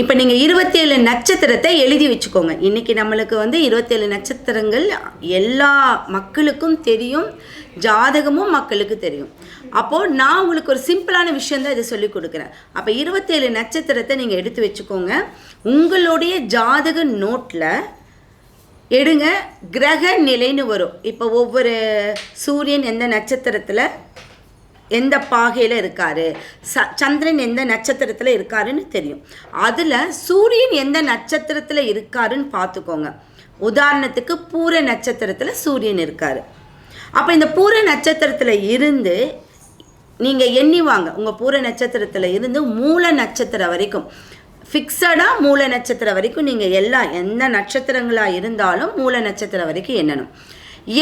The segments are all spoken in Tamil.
இப்போ நீங்கள் இருபத்தேழு நட்சத்திரத்தை எழுதி வச்சுக்கோங்க. இன்றைக்கி நம்மளுக்கு வந்து இருபத்தேழு நட்சத்திரங்கள் எல்லா மக்களுக்கும் தெரியும் ஜாதகமும் மக்களுக்கு தெரியும். அப்போது நான் உங்களுக்கு ஒரு சிம்பிளான விஷயந்தான் இதை சொல்லி கொடுக்குறேன். அப்போ இருபத்தேழு நட்சத்திரத்தை நீங்கள் எடுத்து வச்சுக்கோங்க. உங்களுடைய ஜாதக நோட்டில் எடுங்க கிரக நிலைன்னு வரும். இப்போ ஒவ்வொரு சூரியன் எந்த நட்சத்திரத்தில்? எந்த பாகையில் இருக்காரு? ச சந்திரன் எந்த நட்சத்திரத்தில் இருக்காருன்னு தெரியும். அதில் சூரியன் எந்த நட்சத்திரத்தில் இருக்காருன்னு பார்த்துக்கோங்க. உதாரணத்துக்கு பூர நட்சத்திரத்தில் சூரியன் இருக்கார். அப்போ இந்த பூர நட்சத்திரத்தில் இருந்து நீங்கள் எண்ணி வாங்க. உங்கள் பூர நட்சத்திரத்தில் இருந்து மூல நட்சத்திரம் வரைக்கும். ஃபிக்ஸடாக மூல நட்சத்திரம் வரைக்கும் நீங்கள் எல்லாம் எந்த நட்சத்திரங்களாக இருந்தாலும் மூல நட்சத்திரம் வரைக்கும் எண்ணணும்.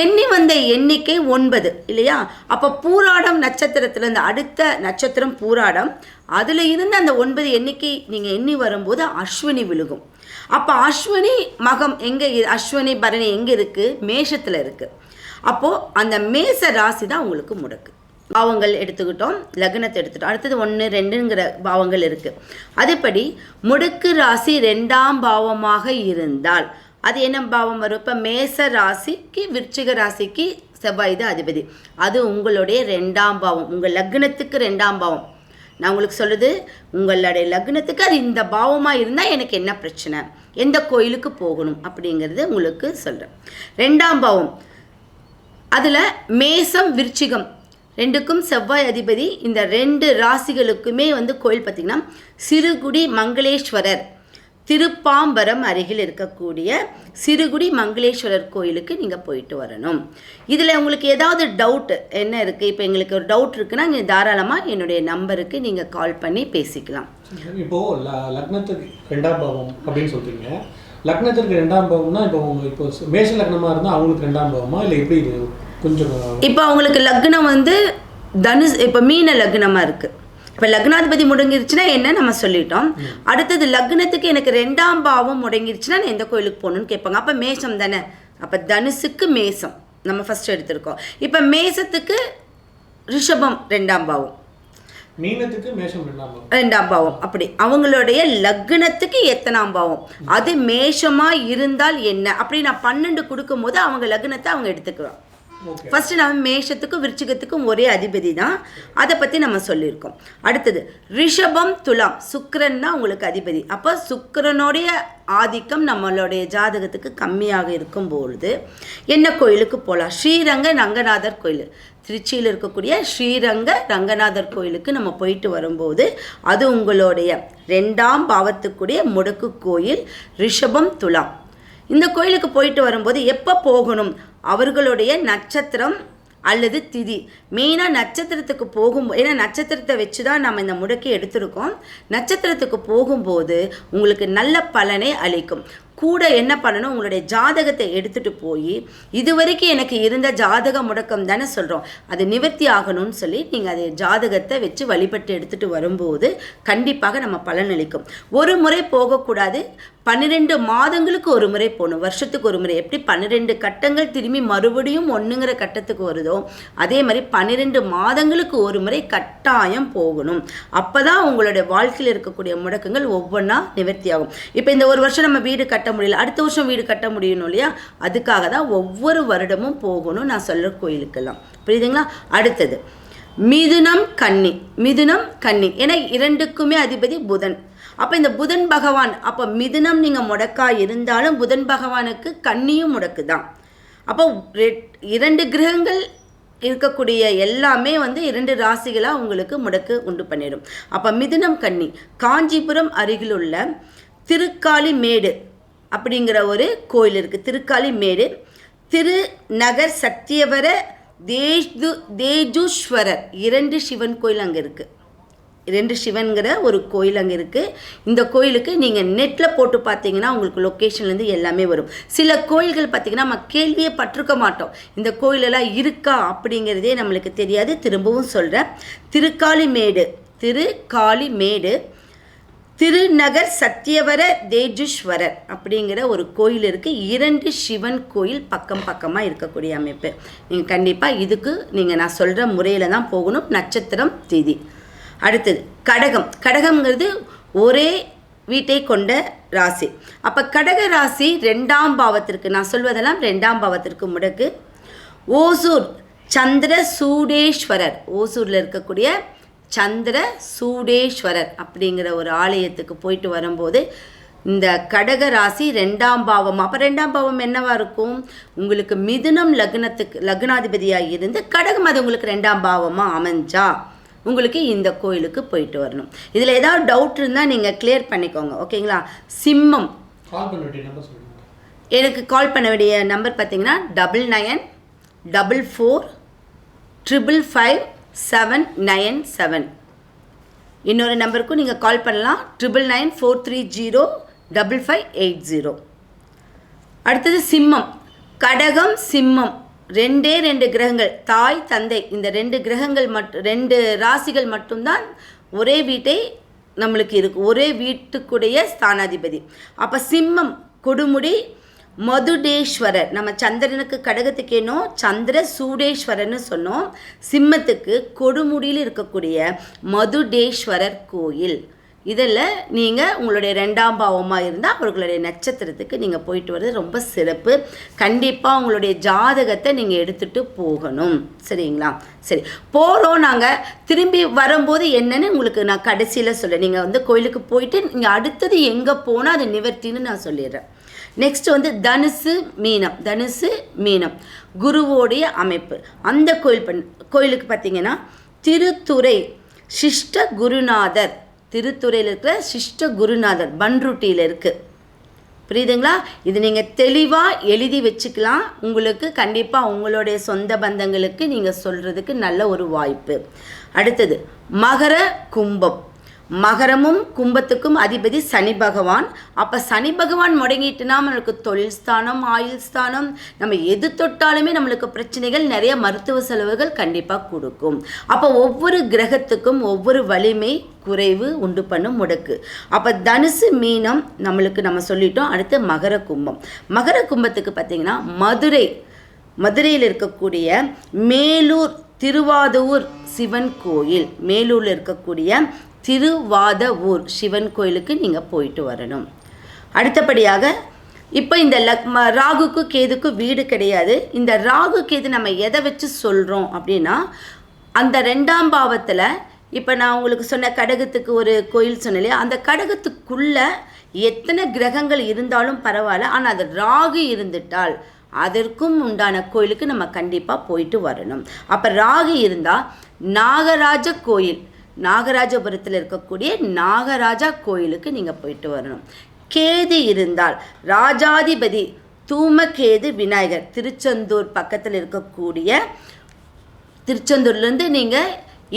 எண்ணி வந்த எண்ணிக்கை ஒன்பது இல்லையா? அப்போ பூராடம் நட்சத்திரத்துலேருந்து அடுத்த நட்சத்திரம் பூராடம். அதில் இருந்து அந்த ஒன்பது எண்ணிக்கை நீங்கள் எண்ணி வரும்போது அஸ்வினி விழுகும். அப்போ அஸ்வினி மகம் எங்கே அஸ்வினி பரணி எங்கே இருக்குது மேஷத்தில் இருக்குது அப்போது அந்த மேச ராசி தான் உங்களுக்கு முடக்கு. பாவங்கள் எடுத்துக்கிட்டோம் லக்னத்தை எடுத்துட்டோம் அடுத்தது ஒன்று ரெண்டுங்கிற பாவங்கள் இருக்குது அதுபடி முடுக்கு ராசி ரெண்டாம் பாவமாக இருந்தால் அது என்ன பாவம் வரும்? இப்போ மேச ராசிக்கு விருச்சிக ராசிக்கு செவ்வாய் தான் அதிபதி. அது உங்களுடைய ரெண்டாம் பாவம். உங்கள் லக்னத்துக்கு ரெண்டாம் பாவம். நான் உங்களுக்கு சொல்லுது உங்களுடைய லக்னத்துக்கு அது இந்த பாவமாக இருந்தால் எனக்கு என்ன பிரச்சனை? எந்த கோயிலுக்கு போகணும் அப்படிங்கிறது உங்களுக்கு சொல்கிறேன் ரெண்டாம் பாவம். அதில் மேசம் விருச்சிகம் ரெண்டுக்கும் செவ்வாய் அதிபதி. இந்த ரெண்டு ராசிகளுக்குமே வந்து கோயில் பார்த்திங்கன்னா சிறுகுடி மங்களேஸ்வரர் திருப்பாம்பரம் அருகில் இருக்கக்கூடிய சிறுகுடி மங்களேஸ்வரர் கோயிலுக்கு நீங்கள் போயிட்டு வரணும். இதில் உங்களுக்கு ஏதாவது டவுட் என்ன இருக்குது இப்போ எங்களுக்கு ஒரு டவுட் இருக்குன்னா நீங்கள் தாராளமாக என்னுடைய நம்பருக்கு நீங்கள் கால் பண்ணி பேசிக்கலாம். இப்போ ல- லக்னத்துக்கு ரெண்டாம் பாவம் அப்படின்னு சொல்றீங்க. லக்னத்திற்கு ரெண்டாம் பாவம்னா இப்போ இப்போ மேஷ லக்னமா இருந்தா அவங்களுக்கு ரெண்டாம் பாவமா? இல்லை எப்படி இது கொஞ்சம் இப்போ அவங்களுக்கு லக்னம் வந்து தனுஷ் இப்போ மீன லக்னமாக இருக்குது இப்போ லக்னாதிபதி முடங்கிருச்சுன்னா என்ன நம்ம சொல்லிட்டோம்? அடுத்தது லக்னத்துக்கு எனக்கு ரெண்டாம் பாவம் முடங்கிருச்சுன்னா நான் எந்த கோயிலுக்கு போகணும்னு கேட்பாங்க. அப்போ மேஷம் தானே? அப்போ தனுசுக்கு மேஷம். நம்ம ஃபர்ஸ்ட் எடுத்திருக்கோம். இப்போ மேஷத்துக்கு ரிஷபம் ரெண்டாம் பாவம். மீனத்துக்கு மேஷம் ரெண்டாம் பாவம். அப்படி. அவங்களுடைய லக்னத்துக்கு எத்தனாம் பாவம்? அது மேஷமா இருந்தால் என்ன? அப்படி நான் பன்னெண்டு கொடுக்கும்போது அவங்க லக்னத்தை அவங்க எடுத்துக்குவாங்க. ஓகே ஃபர்ஸ்ட் நம்ம மேஷத்துக்கும் விருச்சிகத்துக்கும் ஒரே அதிபதி தான். அதை பற்றி நம்ம சொல்லியிருக்கோம். அடுத்தது ரிஷபம் துலாம். சுக்கிரன் தான் உங்களுக்கு அதிபதி. அப்போ சுக்கரனுடைய ஆதிக்கம் நம்மளுடைய ஜாதகத்துக்கு கம்மியாக இருக்கும் பொழுது என்ன கோயிலுக்கு போகலாம் ஸ்ரீரங்க ரங்கநாதர் கோயில். திருச்சியில் இருக்கக்கூடிய ஸ்ரீரங்க ரங்கநாதர் கோயிலுக்கு நம்ம போயிட்டு வரும்போது அது உங்களுடைய ரெண்டாம் பாவத்துக்குரிய முடக்கு கோயில் ரிஷபம் துலாம். இந்த கோயிலுக்கு போயிட்டு வரும்போது எப்போ போகணும்? அவர்களுடைய நட்சத்திரம் அல்லது திதி. மெயினாக நட்சத்திரத்துக்கு போகும் ஏன்னா நட்சத்திரத்தை வச்சு தான் நம்ம இந்த முடக்கி எடுத்திருக்கோம். நட்சத்திரத்துக்கு போகும்போது உங்களுக்கு நல்ல பலனை அளிக்கும். கூட என்ன பண்ணணும்? உங்களுடைய ஜாதகத்தை எடுத்துகிட்டு போய் இதுவரைக்கும் எனக்கு இருந்த ஜாதக முடக்கம் தானே சொல்கிறோம் அது நிவர்த்தி ஆகணும்னு சொல்லி நீங்கள் அதை ஜாதகத்தை வச்சு வழிபட்டு எடுத்துகிட்டு வரும்போது கண்டிப்பாக நம்ம பலன் அளிக்கும். ஒரு முறை போகக்கூடாது. பன்னிரெண்டு மாதங்களுக்கு ஒரு முறை போகணும். வருஷத்துக்கு ஒரு முறை. எப்படி பன்னிரெண்டு கட்டங்கள் திரும்பி மறுபடியும் ஒன்றுங்கிற கட்டத்துக்கு வருதோ அதே மாதிரி பன்னிரெண்டு மாதங்களுக்கு ஒரு முறை கட்டாயம் போகணும். அப்போ தான் உங்களுடைய வாழ்க்கையில் இருக்கக்கூடிய முடக்கங்கள் ஒவ்வொன்றா நிவர்த்தியாகும் இப்போ இந்த ஒரு வருஷம் நம்ம வீடு கட்ட கட்ட முடியல. அடுத்த வருஷம் வீடு கட்ட முடியணும் இல்லையா? அதுக்காக தான் ஒவ்வொரு வருடமும் போகணும் நான் சொல்கிற கோயிலுக்கெல்லாம். புரியுதுங்களா? அடுத்தது மிதுனம் கன்னி. மிதுனம் கன்னி. ஏன்னா இரண்டுக்குமே அதிபதி புதன். அப்போ இந்த புதன் பகவான் அப்போ மிதுனம் நீங்கள் முடக்கா இருந்தாலும் புதன் பகவானுக்கு கன்னியும் முடக்கு தான் அப்போ ரெட்- இரண்டு கிரகங்கள் இருக்கக்கூடிய எல்லாமே வந்து இரண்டு ராசிகளாக உங்களுக்கு முடக்கு உண்டு பண்ணிடும். அப்போ மிதுனம் கன்னி காஞ்சிபுரம் அருகிலுள்ள திருக்காளிமேடு அப்படிங்கிற ஒரு கோயில் இருக்குது திருக்காளிமேடு திருநகர் சத்தியவர தேஜு தேஜுஸ்வரர். இரண்டு சிவன் கோயில் அங்கே இருக்குது ரெண்டு சிவன்கிற ஒரு கோயில் அங்கே இருக்குது இந்த கோயிலுக்கு நீங்கள் நெட்டில் போட்டு பார்த்தீங்கன்னா உங்களுக்கு லொக்கேஷன்லேருந்து எல்லாமே வரும். சில கோயில்கள் பார்த்தீங்கன்னா நம்ம கேள்வியே பட்டிருக்க மாட்டோம். இந்த கோயிலெல்லாம் இருக்கா அப்படிங்கிறதே நம்மளுக்கு தெரியாது. திரும்பவும் சொல்கிறேன் திருக்காளிமேடு திருக்காளிமேடு திருநகர் சத்தியவர தேஜுஸ்வரர் அப்படிங்கிற ஒரு கோயில் இருக்குது இரண்டு சிவன் கோயில் பக்கம் பக்கமாக இருக்கக்கூடிய அமைப்பு. நீங்கள் கண்டிப்பாக இதுக்கு நீங்கள் நான் சொல்கிற முறையில் தான் போகணும். நட்சத்திரம் திதி. அடுத்தது கடகம். கடகம்ங்கிறது ஒரே வீட்டை கொண்ட ராசி. அப்போ கடக ராசி ரெண்டாம் பாவத்திற்கு நான் சொல்வதெல்லாம் ரெண்டாம் பாவத்திற்கு முடக்கு. ஓசூர் சந்திர சூடேஸ்வரர். ஓசூரில் இருக்கக்கூடிய சந்திர சூடேஸ்வரர் அப்படிங்கிற ஒரு ஆலயத்துக்கு போயிட்டு வரும்போது இந்த கடக ராசி ரெண்டாம் பாவம். அப்போ ரெண்டாம் பாவம் என்னவா இருக்கும்? உங்களுக்கு மிதுனம் லக்னத்துக்கு லக்னாதிபதியாக இருந்து கடகம் அது உங்களுக்கு ரெண்டாம் பாவமாக அமைஞ்சா உங்களுக்கு இந்த கோயிலுக்கு போயிட்டு வரணும். இதில் ஏதாவது டவுட் இருந்தால் நீங்கள் கிளியர் பண்ணிக்கோங்க. ஓகேங்களா? சிம்மம். எனக்கு கால் பண்ண வேண்டிய நம்பர் பார்த்தீங்கன்னா double nine double four triple five seven nine seven இன்னொரு நம்பருக்கும் நீங்கள் கால் பண்ணலாம். Triple nine four three zero double five eight zero அடுத்தது சிம்மம். கடகம் சிம்மம். ரெண்டே ரெண்டு கிரகங்கள். தாய் தந்தை. இந்த ரெண்டு கிரகங்கள் மட்டும் ரெண்டு ராசிகள் மட்டும்தான் ஒரே வீட்டை நம்மளுக்கு இருக்கு. ஒரே வீட்டுக்குடைய ஸ்தானாதிபதி. அப்போ சிம்மம் கொடுமுடி மதுடேஸ்வரர். நம்ம சந்திரனுக்கு கடகத்துக்கு ஏனோ சந்திர சூடேஸ்வரர்னு சொன்னோம். சிம்மத்துக்கு கொடுமுடியில் இருக்கக்கூடிய மதுடேஸ்வரர் கோயில். இதில் நீங்கள் உங்களுடைய ரெண்டாம் பாவமாக இருந்தால் அவர்களுடைய நட்சத்திரத்துக்கு நீங்கள் போயிட்டு வர்றது ரொம்ப சிறப்பு. கண்டிப்பாக உங்களுடைய ஜாதகத்தை நீங்கள் எடுத்துகிட்டு போகணும். சரிங்களா? சரி. போகிறோம் நாங்கள் திரும்பி வரும்போது என்னென்னு உங்களுக்கு நான் கடைசியில் சொல்ல நீங்கள் வந்து கோயிலுக்கு போயிட்டு நீங்கள் அடுத்தது எங்கே போனால் அது நிவர்த்தின்னு நான் சொல்லிடுறேன். நெக்ஸ்ட் வந்து தனுசு மீனம் தனுசு மீனம். குருவோடைய அமைப்பு. அந்த கோயில் பண் கோயிலுக்கு பார்த்தீங்கன்னா திருத்துறை சிஷ்ட குருநாதர். திருத்துறையில் இருக்கிற சிஷ்ட குருநாதர் பன்ருட்டியில் இருக்குது புரியுதுங்களா? இது நீங்கள் தெளிவாக எழுதி வச்சுக்கலாம். உங்களுக்கு கண்டிப்பாக உங்களுடைய சொந்த பந்தங்களுக்கு நீங்கள் சொல்கிறதுக்கு நல்ல ஒரு வாய்ப்பு. அடுத்தது மகர கும்பம். மகரமும் கும்பத்துக்கும் அதிபதி சனி பகவான். அப்போ சனி பகவான் முடங்கிட்டுனா நம்மளுக்கு தொழில் ஸ்தானம் ஆயுள் ஸ்தானம் நம்ம எது தொட்டாலுமே நம்மளுக்கு பிரச்சனைகள் நிறைய மருத்துவ செலவுகள் கண்டிப்பாக கொடுக்கும். அப்போ ஒவ்வொரு கிரகத்துக்கும் ஒவ்வொரு வலிமை குறைவு உண்டு பண்ணும் முடக்கு. அப்போ தனுசு மீனம் நம்மளுக்கு நம்ம சொல்லிட்டோம். அடுத்து மகர கும்பம். மகர கும்பத்துக்கு பார்த்தீங்கன்னா மதுரை மதுரையில் இருக்கக்கூடிய மேலூர் திருவாதூர் சிவன் கோயில். மேலூரில் இருக்கக்கூடிய திருவாத ஊர் சிவன் கோயிலுக்கு நீங்கள் போயிட்டு வரணும். அடுத்தபடியாக இப்போ இந்த லக் ராகுக்கு கேதுக்கு வீடு கிடையாது. இந்த ராகு கேது நம்ம எதை வச்சு சொல்கிறோம் அப்படின்னா அந்த ரெண்டாம் பாவத்தில் இப்போ நான் உங்களுக்கு சொன்ன கடகத்துக்கு ஒரு கோயில் சொன்னேன் இல்லையா? அந்த கடகத்துக்குள்ளே எத்தனை கிரகங்கள் இருந்தாலும் பரவாயில்ல. ஆனால் அது ராகு இருந்துட்டால் அதற்கும் உண்டான கோயிலுக்கு நம்ம கண்டிப்பாக போயிட்டு வரணும். அப்போ ராகு இருந்தால் நாகராஜ கோயில் நாகராஜபுரத்தில் இருக்கக்கூடிய நாகராஜா கோயிலுக்கு நீங்கள் போயிட்டு வரணும். கேது இருந்தால் ராஜாதிபதி தூமகேது விநாயகர். திருச்செந்தூர் பக்கத்தில் இருக்கக்கூடிய திருச்செந்தூர்லேருந்து நீங்கள்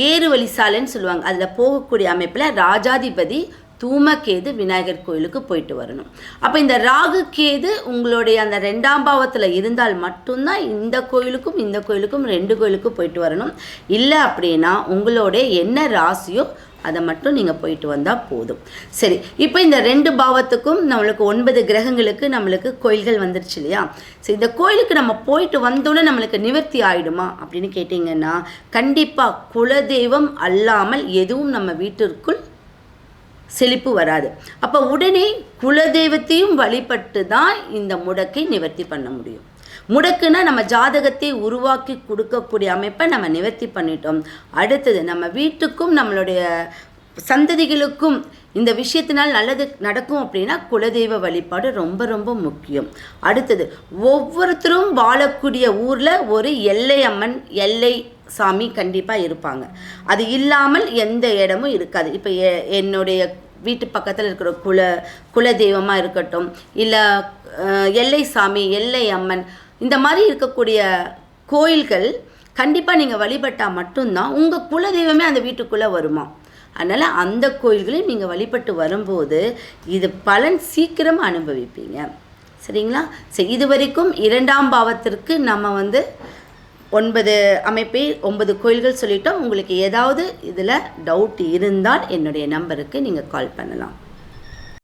ஏறுவழி சாலைன்னு சொல்லுவாங்க. அதில் போகக்கூடிய அமைப்பில் ராஜாதிபதி தூமகேது விநாயகர் கோயிலுக்கு போயிட்டு வரணும். அப்போ இந்த ராகு கேது உங்களுடைய அந்த ரெண்டாம் பாவத்தில் இருந்தால் மட்டும்தான் இந்த கோயிலுக்கும் இந்த கோயிலுக்கும் ரெண்டு கோயிலுக்கும் போயிட்டு வரணும். இல்லை அப்படின்னா உங்களுடைய என்ன ராசியோ அதை மட்டும் நீங்கள் போயிட்டு வந்தால் போதும். சரி இப்போ இந்த ரெண்டு பாவத்துக்கும் நம்மளுக்கு ஒன்பது கிரகங்களுக்கு நம்மளுக்கு கோயில்கள் வந்துருச்சு இல்லையா? சரி இந்த கோயிலுக்கு நம்ம போயிட்டு வந்தோன்னே நம்மளுக்கு நிவர்த்தி ஆயிடுமா அப்படின்னு கேட்டிங்கன்னா கண்டிப்பாக குலதெய்வம் அல்லாமல் எதுவும் நம்ம வீட்டிற்குள் செழிப்பு வராது. அப்போ உடனே குலதெய்வத்தையும் வழிபட்டு தான் இந்த முடக்கை நிவர்த்தி பண்ண முடியும். முடக்குனா நம்ம ஜாதகத்தை உருவாக்கி கொடுக்கக்கூடிய அமைப்பை நம்ம நிவர்த்தி பண்ணிட்டோம். அடுத்தது நம்ம வீட்டுக்கும் நம்மளுடைய சந்ததிகளுக்கும் இந்த விஷயத்தினால் நல்லது நடக்கும் அப்படின்னா குலதெய்வ வழிபாடு ரொம்ப ரொம்ப முக்கியம். அடுத்தது ஒவ்வொருத்தரும் வாழக்கூடிய ஊரில் ஒரு எல்லை அம்மன் எல்லை சாமி கண்டிப்பாக இருப்பாங்க. அது இல்லாமல் எந்த இடமும் இருக்காது. இப்போ எ- என்னுடைய வீட்டு பக்கத்தில் இருக்கிற குல குல தெய்வமாக இருக்கட்டும் இல்லை எல்லை சாமி எல்லை அம்மன் இந்த மாதிரி இருக்கக்கூடிய கோயில்கள் கண்டிப்பாக நீங்கள் வழிபட்டால் மட்டும்தான் உங்கள் குல தெய்வமே அந்த வீட்டுக்குள்ளே வருமா? அதனால் அந்த கோயில்களையும் நீங்கள் வழிபட்டு வரும்போது இது பலன் சீக்கிரம் அனுபவிப்பீங்க. சரிங்களா? சரி இது வரைக்கும் இரண்டாம் பாவத்திற்கு நம்ம வந்து ஒன்பது அமைப்பை ஒன்பது கோயில்கள் சொல்லிட்டோம். உங்களுக்கு ஏதாவது இதில் டவுட் இருந்தால் என்னுடைய நம்பருக்கு நீங்கள் கால் பண்ணலாம்.